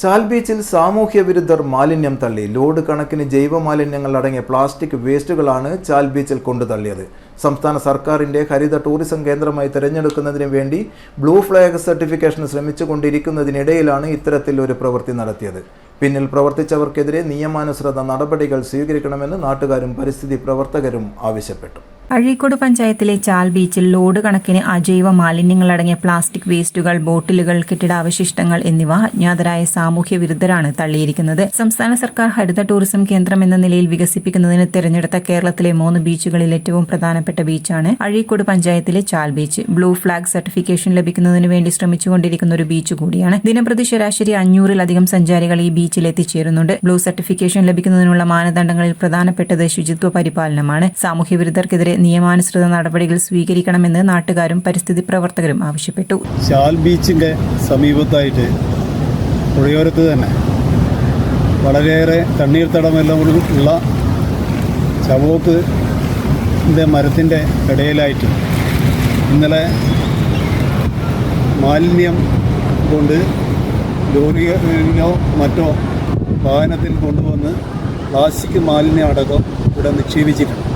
ചാൽ ബീച്ചിൽ സാമൂഹ്യ വിരുദ്ധർ മാലിന്യം തള്ളി. ലോഡ് കണക്കിന് ജൈവ മാലിന്യങ്ങൾ അടങ്ങിയ പ്ലാസ്റ്റിക് വേസ്റ്റുകളാണ് ചാൽ ബീച്ചിൽ കൊണ്ടു തള്ളിയത്. സംസ്ഥാന സർക്കാരിന്റെ ഹരിത ടൂറിസം കേന്ദ്രമായി തിരഞ്ഞെടുക്കുന്നതിന് വേണ്ടി ബ്ലൂ ഫ്ലാഗ് സർട്ടിഫിക്കേഷൻ ശ്രമിച്ചുകൊണ്ടിരിക്കുന്നതിനിടയിലാണ് ഇത്തരത്തിൽ ഒരു പ്രവൃത്തി നടത്തിയത്. പിന്നിൽ പ്രവർത്തിച്ചവർക്കെതിരെ നിയമാനുസൃത നടപടികൾ സ്വീകരിക്കണമെന്ന് നാട്ടുകാരും പരിസ്ഥിതി പ്രവർത്തകരും ആവശ്യപ്പെട്ടു. അഴീക്കോട് പഞ്ചായത്തിലെ ചാൽ ബീച്ചിൽ ലോഡ് കണക്കിന് അജൈവ മാലിന്യങ്ങളടങ്ങിയ പ്ലാസ്റ്റിക് വേസ്റ്റുകൾ ബോട്ടിലുകൾ കെട്ടിടാവശിഷ്ടങ്ങൾ എന്നിവ അജ്ഞാതരായ സാമൂഹ്യ വിരുദ്ധരാണ് തള്ളിയിരിക്കുന്നത്. സംസ്ഥാന സർക്കാർ ഹരിത ടൂറിസം കേന്ദ്രം എന്ന നിലയിൽ വികസിപ്പിക്കുന്നതിന് തെരഞ്ഞെടുത്ത കേരളത്തിലെ മൂന്ന് ബീച്ചുകളിൽ ഏറ്റവും പ്രധാനപ്പെട്ട ബീച്ചാണ് അഴീക്കോട് പഞ്ചായത്തിലെ Chal beach. Blue flag certification ലഭിക്കുന്നതിന് വേണ്ടി ശ്രമിച്ചുകൊണ്ടിരിക്കുന്ന ഒരു ബീച്ച് കൂടിയാണ്. ദിനംപ്രതി ശരാശരി അഞ്ഞൂറിലധികം സഞ്ചാരികൾ ഈ ബീച്ചിൽ എത്തിച്ചേരുന്നുണ്ട്. ബ്ലൂ സർട്ടിഫിക്കേഷൻ ലഭിക്കുന്നതിനുള്ള മാനദണ്ഡങ്ങളിൽ പ്രധാനപ്പെട്ടത് ശുചിത്വ പരിപാലനമാണ്. സാമൂഹ്യ വിരുദ്ധർക്കെതിരെ നിയമാനുസൃത നടപടികൾ സ്വീകരിക്കണമെന്ന് നാട്ടുകാരും പരിസ്ഥിതി പ്രവർത്തകരും ആവശ്യപ്പെട്ടു. ചാൽ ബീച്ചിന്റെ സമീപത്തായിട്ട് പുഴയോരത്ത് തന്നെ വളരെയേറെ തണ്ണീർത്തടമെല്ലാം ഉള്ള ചവോക്ക് മരത്തിന്റെ ഇടയിലായിട്ട് ഇന്നലെ മാലിന്യം കൊണ്ട് ലോറിയോ മറ്റോ വാഹനത്തിൽ കൊണ്ടുവന്ന് പ്ലാസ്റ്റിക് മാലിന്യം അടക്കം ഇവിടെ നിക്ഷേപിച്ചിട്ടുണ്ട്.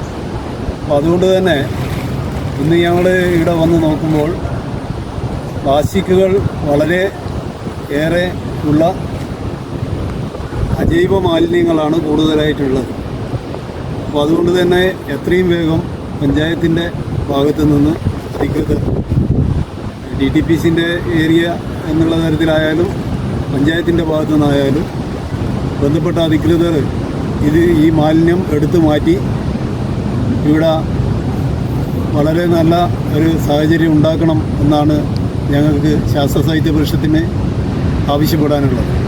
അപ്പോൾ അതുകൊണ്ട് തന്നെ ഇന്ന് ഞങ്ങൾ ഇവിടെ വന്ന് നോക്കുമ്പോൾ പ്ലാസ്റ്റിക്കുകൾ വളരെ ഏറെ ഉള്ള അജൈവ മാലിന്യങ്ങളാണ് കൂടുതലായിട്ടുള്ളത്. അപ്പോൾ അതുകൊണ്ട് തന്നെ എത്രയും വേഗം പഞ്ചായത്തിന്റെ ഭാഗത്ത് നിന്ന് അധികൃതർ ഡി ടി പി സിന്റെ ഏരിയ എന്നുള്ള തരത്തിലായാലും പഞ്ചായത്തിന്റെ ഭാഗത്തു നിന്നായാലും ബന്ധപ്പെട്ട അധികൃതർ ഇത് ഈ മാലിന്യം എടുത്തു മാറ്റി ഇവിടെ വളരെ നല്ല ഒരു സാഹചര്യം ഉണ്ടാക്കണം എന്നാണ് ഞങ്ങൾക്ക് ശാസ്ത്ര സാഹിത്യ പരിഷത്തിന് ആവശ്യപ്പെടാനുള്ളത്.